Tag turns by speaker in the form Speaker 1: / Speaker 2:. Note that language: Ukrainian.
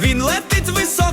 Speaker 1: Він летить високо.